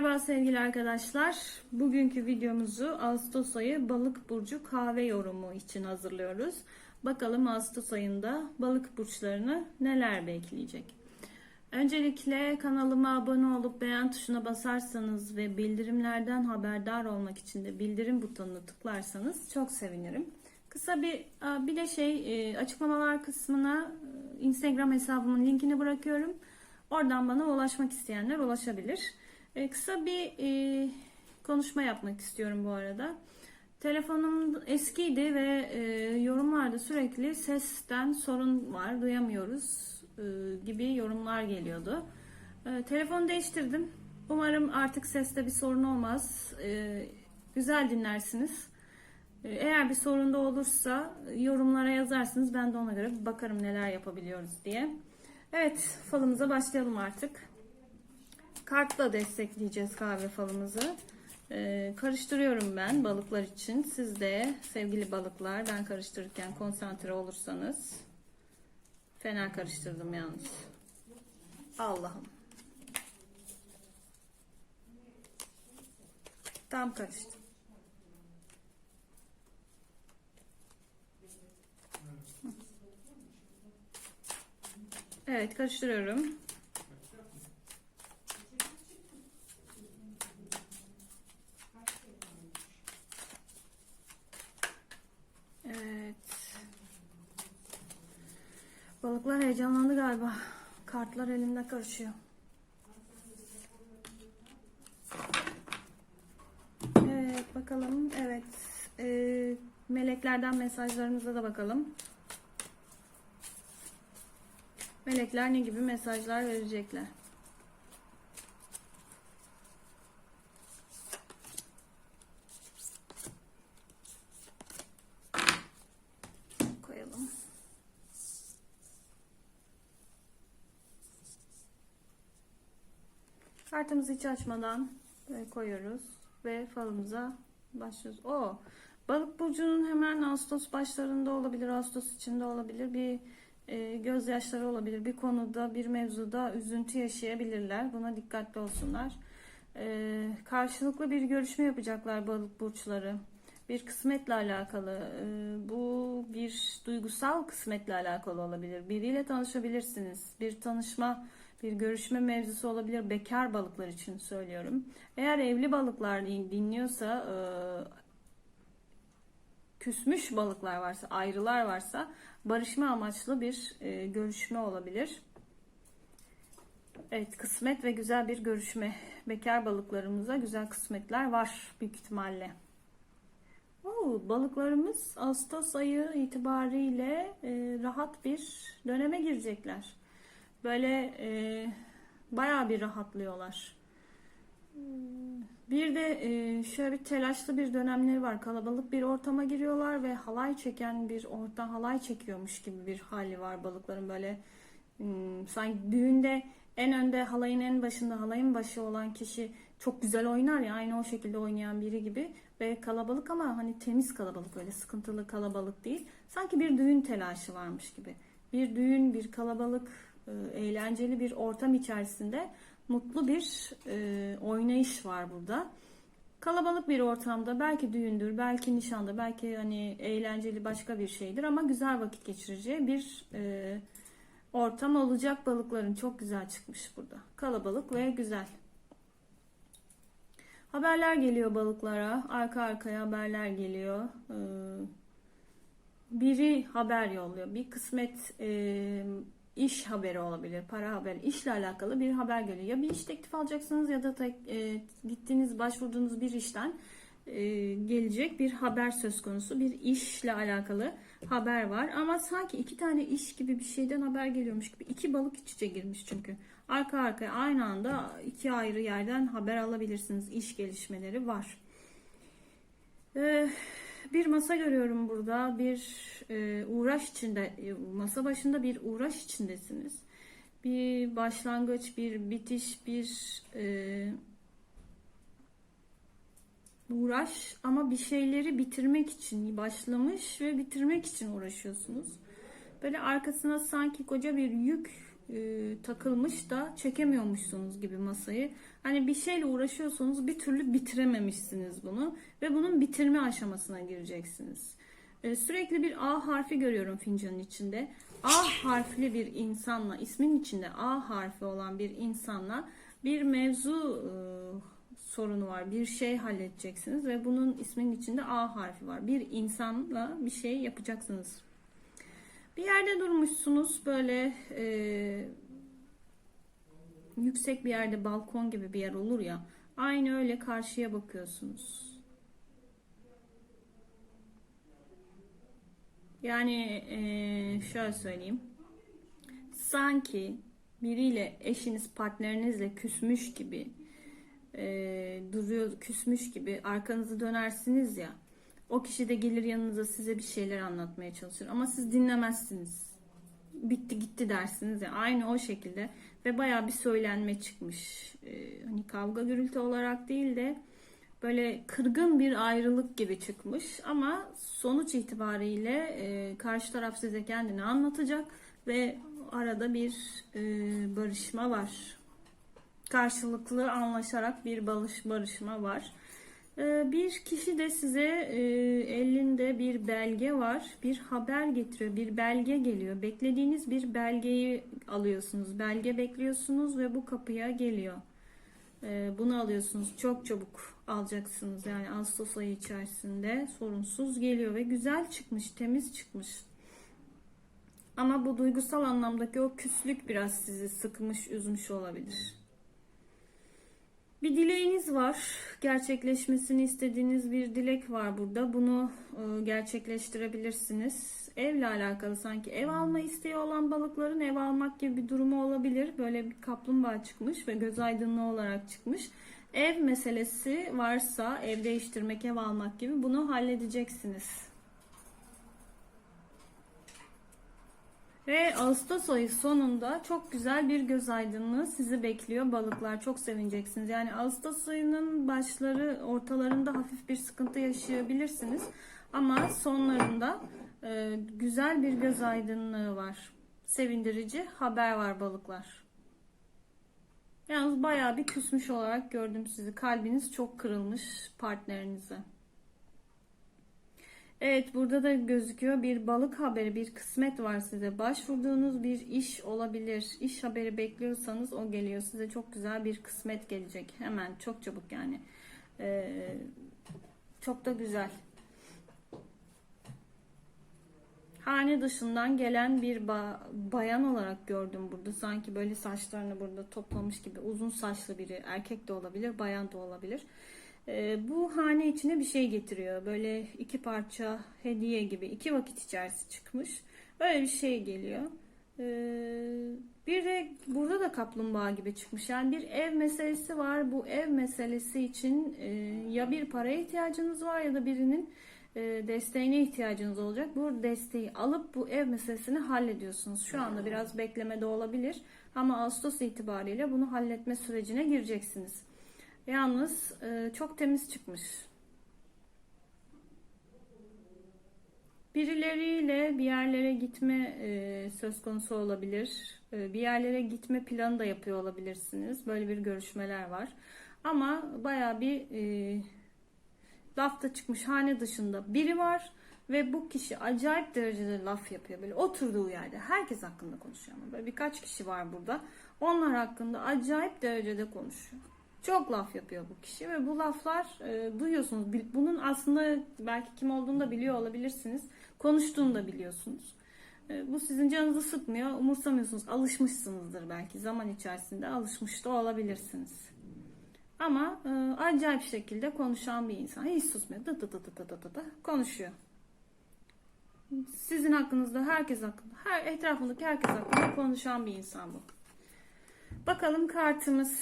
Merhaba sevgili arkadaşlar. Bugünkü videomuzu Ağustos ayı balık burcu kahve yorumu için hazırlıyoruz. Bakalım Ağustos ayında balık burçlarını neler bekleyecek. Öncelikle kanalıma abone olup beğen tuşuna basarsanız ve bildirimlerden haberdar olmak için de bildirim butonunu tıklarsanız çok sevinirim. Kısa bir bir de şey açıklamalar kısmına Instagram hesabımın linkini bırakıyorum. Oradan bana ulaşmak isteyenler ulaşabilir. E, kısa bir e, konuşma yapmak istiyorum bu arada. Telefonum eskiydi ve e, yorumlarda sürekli sesten sorun var, duyamıyoruz e, gibi yorumlar geliyordu. E, telefonu değiştirdim. Umarım artık seste bir sorun olmaz. E, güzel dinlersiniz. E, eğer bir sorun da olursa yorumlara yazarsınız. Ben de ona göre bakarım neler yapabiliyoruz diye. Evet, falımıza başlayalım artık. Kartla destekleyeceğiz kahve falımızı. Ee, karıştırıyorum ben balıklar için. Siz de sevgili balıklar ben karıştırırken konsantre olursanız. Fena karıştırdım yalnız. Allah'ım. Tam karıştı. Evet karıştırıyorum. Evet. Balıklar heyecanlandı galiba. Kartlar elinde karışıyor. Evet bakalım. Evet. Ee, meleklerden mesajlarımıza da bakalım. Melekler ne gibi mesajlar verecekler? Kartımızı hiç açmadan böyle koyuyoruz ve falımıza başlıyoruz. O balık burcunun hemen Ağustos başlarında olabilir, Ağustos içinde olabilir bir e, gözyaşları olabilir. Bir konuda, bir mevzuda üzüntü yaşayabilirler. Buna dikkatli olsunlar. E, karşılıklı bir görüşme yapacaklar balık burçları. Bir kısmetle alakalı. E, bu bir duygusal kısmetle alakalı olabilir. Biriyle tanışabilirsiniz. Bir tanışma, bir görüşme mevzusu olabilir. Bekar balıklar için söylüyorum. Eğer evli balıklar dinliyorsa küsmüş balıklar varsa, ayrılar varsa barışma amaçlı bir e, görüşme olabilir. Evet, kısmet ve güzel bir görüşme. Bekar balıklarımıza güzel kısmetler var büyük ihtimalle. Oo, balıklarımız Ağustos ayı itibariyle e, rahat bir döneme girecekler. Böyle e, bayağı bir rahatlıyorlar. Bir de e, şöyle bir telaşlı bir dönemleri var. Kalabalık bir ortama giriyorlar ve halay çeken bir orta halay çekiyormuş gibi bir hali var balıkların böyle hmm, sanki düğünde en önde halayın en başında halayın başı olan kişi çok güzel oynar ya aynı o şekilde oynayan biri gibi ve kalabalık ama hani temiz kalabalık böyle sıkıntılı kalabalık değil. Sanki bir düğün telaşı varmış gibi. Bir düğün, bir kalabalık, e, eğlenceli bir ortam içerisinde mutlu bir e, oynayış var burada. Kalabalık bir ortamda belki düğündür, belki nişanda, belki hani eğlenceli başka bir şeydir ama güzel vakit geçireceği bir e, ortam olacak balıkların çok güzel çıkmış burada. Kalabalık ve güzel. Haberler geliyor balıklara. Arka arkaya haberler geliyor. Ee, biri haber yolluyor. Bir kısmet e, iş haberi olabilir, para haberi, işle alakalı bir haber geliyor. Ya bir iş teklif alacaksınız ya da tek, e, gittiğiniz, başvurduğunuz bir işten e, gelecek bir haber söz konusu. Bir işle alakalı haber var. Ama sanki iki tane iş gibi bir şeyden haber geliyormuş gibi. iki balık iç içe girmiş çünkü. Arka arkaya aynı anda iki ayrı yerden haber alabilirsiniz. İş gelişmeleri var. Eee bir masa görüyorum burada. Bir e, uğraş içinde, e, masa başında bir uğraş içindesiniz. Bir başlangıç, bir bitiş, bir e, uğraş ama bir şeyleri bitirmek için başlamış ve bitirmek için uğraşıyorsunuz. Böyle arkasına sanki koca bir yük e, takılmış da çekemiyormuşsunuz gibi masayı. Hani bir şeyle uğraşıyorsanız bir türlü bitirememişsiniz bunu ve bunun bitirme aşamasına gireceksiniz. E, sürekli bir A harfi görüyorum fincanın içinde. A harfli bir insanla, ismin içinde A harfi olan bir insanla bir mevzu e, sorunu var. Bir şey halledeceksiniz ve bunun isminin içinde A harfi var. Bir insanla bir şey yapacaksınız. Bir yerde durmuşsunuz böyle e, yüksek bir yerde balkon gibi bir yer olur ya. Aynı öyle karşıya bakıyorsunuz. Yani e, şöyle söyleyeyim. Sanki biriyle eşiniz partnerinizle küsmüş gibi e, duruyor küsmüş gibi arkanızı dönersiniz ya o kişi de gelir yanınıza size bir şeyler anlatmaya çalışır. Ama siz dinlemezsiniz. Bitti gitti dersiniz ya. Aynı o şekilde. Ve baya bir söylenme çıkmış. E, hani kavga gürültü olarak değil de böyle kırgın bir ayrılık gibi çıkmış. Ama sonuç itibariyle e, karşı taraf size kendini anlatacak ve arada bir e, barışma var. Karşılıklı anlaşarak bir barış barışma var. Ee, Bir kişi de size e, elinde bir belge var, bir haber getiriyor, bir belge geliyor. Beklediğiniz bir belgeyi alıyorsunuz, belge bekliyorsunuz ve bu kapıya geliyor. Ee, Bunu alıyorsunuz, çok çabuk alacaksınız. Yani Ağustos ayı içerisinde sorunsuz geliyor ve güzel çıkmış, temiz çıkmış. Ama bu duygusal anlamdaki o küslük biraz sizi sıkmış, üzmüş olabilir. Bir dileğiniz var. Gerçekleşmesini istediğiniz bir dilek var burada. Bunu e, gerçekleştirebilirsiniz. Evle alakalı sanki ev alma isteği olan balıkların ev almak gibi bir durumu olabilir. Böyle bir kaplumbağa çıkmış ve göz aydınlığı olarak çıkmış. Ev meselesi varsa ev değiştirmek, ev almak gibi bunu halledeceksiniz. Ve Ağustos ayı sonunda çok güzel bir göz aydınlığı sizi bekliyor balıklar. Çok sevineceksiniz. Yani Ağustos ayının başları, ortalarında hafif bir sıkıntı yaşayabilirsiniz. Ama sonlarında e, güzel bir göz aydınlığı var. Sevindirici haber var balıklar. Yalnız bayağı bir küsmüş olarak gördüm sizi. Kalbiniz çok kırılmış partnerinize. Evet burada da gözüküyor. Bir balık haberi bir kısmet var size. Başvurduğunuz bir iş olabilir. İş haberi bekliyorsanız o geliyor. Size çok güzel bir kısmet gelecek. Hemen çok çabuk yani. Ee, çok da güzel. Hane dışından gelen bir ba- bayan olarak gördüm burada. Sanki böyle saçlarını burada toplamış gibi. Uzun saçlı biri erkek de olabilir bayan da olabilir bu hane içine bir şey getiriyor. Böyle iki parça hediye gibi iki vakit içerisi çıkmış. Böyle bir şey geliyor. Ee, bir de burada da kaplumbağa gibi çıkmış. Yani bir ev meselesi var. Bu ev meselesi için e, ya bir paraya ihtiyacınız var ya da birinin e, desteğine ihtiyacınız olacak. Bu desteği alıp bu ev meselesini hallediyorsunuz. Şu anda biraz beklemede olabilir ama Ağustos itibariyle bunu halletme sürecine gireceksiniz. Yalnız e, çok temiz çıkmış. Birileriyle bir yerlere gitme e, söz konusu olabilir. E, bir yerlere gitme planı da yapıyor olabilirsiniz. Böyle bir görüşmeler var. Ama baya bir e, lafta çıkmış hane dışında biri var ve bu kişi acayip derecede laf yapıyor. Böyle oturduğu yerde herkes hakkında konuşuyor ama böyle birkaç kişi var burada. Onlar hakkında acayip derecede konuşuyor. Çok laf yapıyor bu kişi ve bu laflar e, duyuyorsunuz. Bunun aslında belki kim olduğunu da biliyor olabilirsiniz. Konuştuğunu da biliyorsunuz. E, bu sizin canınızı sıkmıyor, umursamıyorsunuz. Alışmışsınızdır belki. Zaman içerisinde alışmış da olabilirsiniz. Ama e, acayip şekilde konuşan bir insan. Hiç susmuyor. Dı dı dı dı dı dı dı dı konuşuyor. Sizin hakkınızda, herkes hakkında, her etrafındaki herkes hakkında konuşan bir insan bu. Bakalım kartımız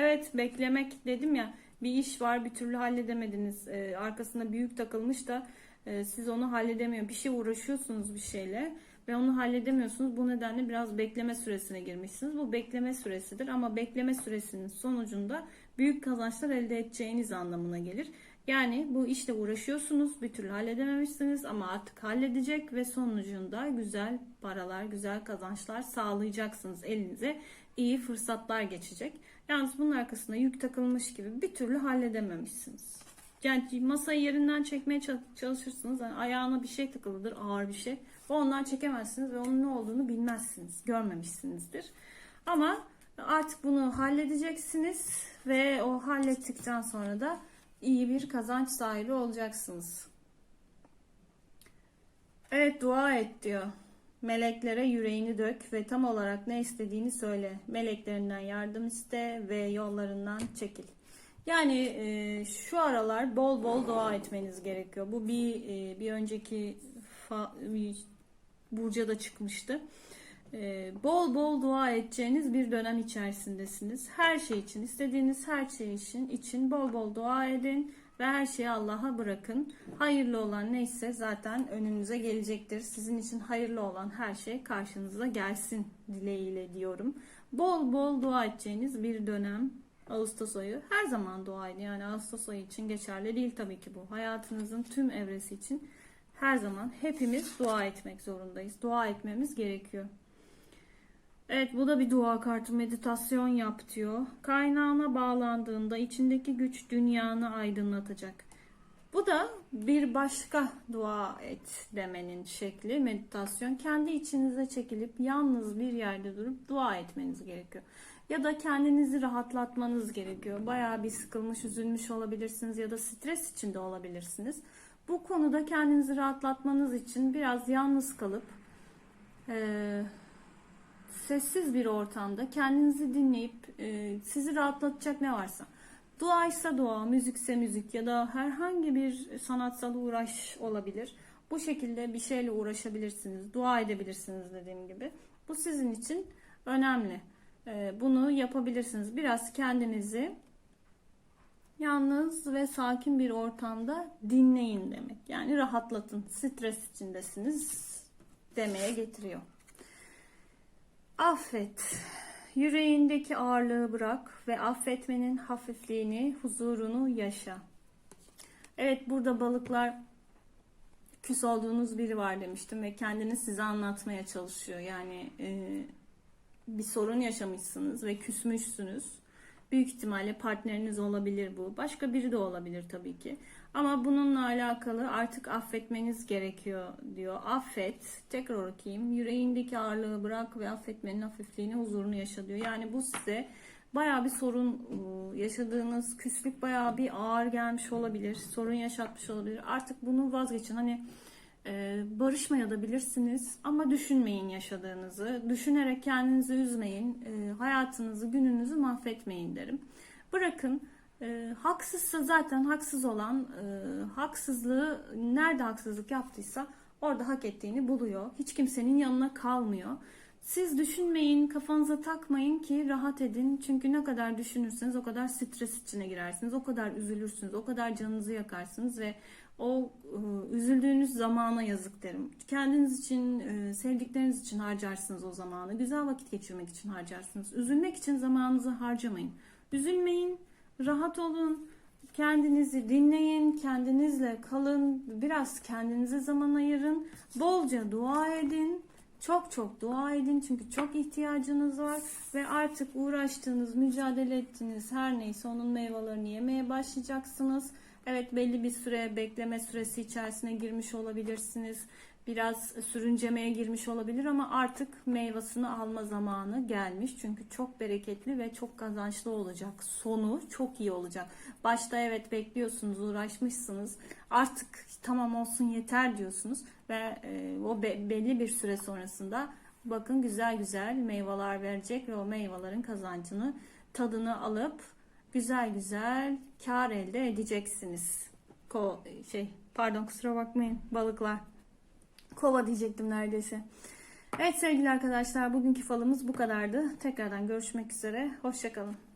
Evet beklemek dedim ya bir iş var bir türlü halledemediniz Ee, arkasında büyük takılmış da e, siz onu halledemiyor bir şey uğraşıyorsunuz bir şeyle ve onu halledemiyorsunuz bu nedenle biraz bekleme süresine girmişsiniz bu bekleme süresidir ama bekleme süresinin sonucunda büyük kazançlar elde edeceğiniz anlamına gelir Yani bu işle uğraşıyorsunuz, bir türlü halledememişsiniz ama artık halledecek ve sonucunda güzel paralar, güzel kazançlar sağlayacaksınız elinize. iyi fırsatlar geçecek. Yalnız bunun arkasında yük takılmış gibi bir türlü halledememişsiniz. Yani masayı yerinden çekmeye çalışırsınız. Yani ayağına bir şey takılıdır, ağır bir şey. O ondan çekemezsiniz ve onun ne olduğunu bilmezsiniz, görmemişsinizdir. Ama artık bunu halledeceksiniz ve o hallettikten sonra da iyi bir kazanç sahibi olacaksınız. Evet dua et diyor. Meleklere yüreğini dök ve tam olarak ne istediğini söyle. Meleklerinden yardım iste ve yollarından çekil. Yani e, şu aralar bol bol dua etmeniz gerekiyor. Bu bir e, bir önceki fa, bir burca da çıkmıştı. E, bol bol dua edeceğiniz bir dönem içerisindesiniz. Her şey için, istediğiniz her şey için için bol bol dua edin ve her şeyi Allah'a bırakın. Hayırlı olan neyse zaten önünüze gelecektir. Sizin için hayırlı olan her şey karşınıza gelsin dileğiyle diyorum. Bol bol dua edeceğiniz bir dönem Ağustos ayı. Her zaman dua edin. Yani Ağustos ayı için geçerli değil tabii ki bu. Hayatınızın tüm evresi için her zaman hepimiz dua etmek zorundayız. Dua etmemiz gerekiyor. Evet bu da bir dua kartı meditasyon yap diyor. Kaynağına bağlandığında içindeki güç dünyanı aydınlatacak. Bu da bir başka dua et demenin şekli meditasyon. Kendi içinize çekilip yalnız bir yerde durup dua etmeniz gerekiyor. Ya da kendinizi rahatlatmanız gerekiyor. Bayağı bir sıkılmış, üzülmüş olabilirsiniz ya da stres içinde olabilirsiniz. Bu konuda kendinizi rahatlatmanız için biraz yalnız kalıp e, sessiz bir ortamda kendinizi dinleyip e, sizi rahatlatacak ne varsa. Dua ise dua, müzikse müzik ya da herhangi bir sanatsal uğraş olabilir. Bu şekilde bir şeyle uğraşabilirsiniz, dua edebilirsiniz dediğim gibi. Bu sizin için önemli. E, bunu yapabilirsiniz. Biraz kendinizi yalnız ve sakin bir ortamda dinleyin demek. Yani rahatlatın. Stres içindesiniz demeye getiriyor. Affet. Yüreğindeki ağırlığı bırak ve affetmenin hafifliğini, huzurunu yaşa. Evet burada balıklar küs olduğunuz biri var demiştim ve kendini size anlatmaya çalışıyor. Yani e, bir sorun yaşamışsınız ve küsmüşsünüz. Büyük ihtimalle partneriniz olabilir bu. Başka biri de olabilir tabii ki. Ama bununla alakalı artık affetmeniz gerekiyor diyor. Affet. Tekrar okuyayım. Yüreğindeki ağırlığı bırak ve affetmenin hafifliğini, huzurunu yaşa diyor. Yani bu size baya bir sorun ıı, yaşadığınız küslük baya bir ağır gelmiş olabilir. Sorun yaşatmış olabilir. Artık bunu vazgeçin. Hani e, barışmaya da bilirsiniz ama düşünmeyin yaşadığınızı. Düşünerek kendinizi üzmeyin. E, hayatınızı, gününüzü mahvetmeyin derim. Bırakın e, haksızsa zaten haksız olan e, haksızlığı nerede haksızlık yaptıysa orada hak ettiğini buluyor. Hiç kimsenin yanına kalmıyor. Siz düşünmeyin, kafanıza takmayın ki rahat edin. Çünkü ne kadar düşünürseniz o kadar stres içine girersiniz. O kadar üzülürsünüz, o kadar canınızı yakarsınız ve o e, üzüldüğünüz zamana yazık derim. Kendiniz için, e, sevdikleriniz için harcarsınız o zamanı. Güzel vakit geçirmek için harcarsınız. Üzülmek için zamanınızı harcamayın. Üzülmeyin, rahat olun. Kendinizi dinleyin, kendinizle kalın, biraz kendinize zaman ayırın, bolca dua edin, çok çok dua edin çünkü çok ihtiyacınız var ve artık uğraştığınız, mücadele ettiğiniz her neyse onun meyvelerini yemeye başlayacaksınız. Evet belli bir süre bekleme süresi içerisine girmiş olabilirsiniz. Biraz sürüncemeye girmiş olabilir ama artık meyvasını alma zamanı gelmiş. Çünkü çok bereketli ve çok kazançlı olacak. Sonu çok iyi olacak. Başta evet bekliyorsunuz, uğraşmışsınız. Artık tamam olsun yeter diyorsunuz ve e, o be, belli bir süre sonrasında bakın güzel güzel meyveler verecek ve o meyvelerin kazancını tadını alıp güzel güzel kar elde edeceksiniz. Ko şey pardon kusura bakmayın balıklar. Kova diyecektim neredeyse. Evet sevgili arkadaşlar bugünkü falımız bu kadardı. Tekrardan görüşmek üzere. Hoşçakalın.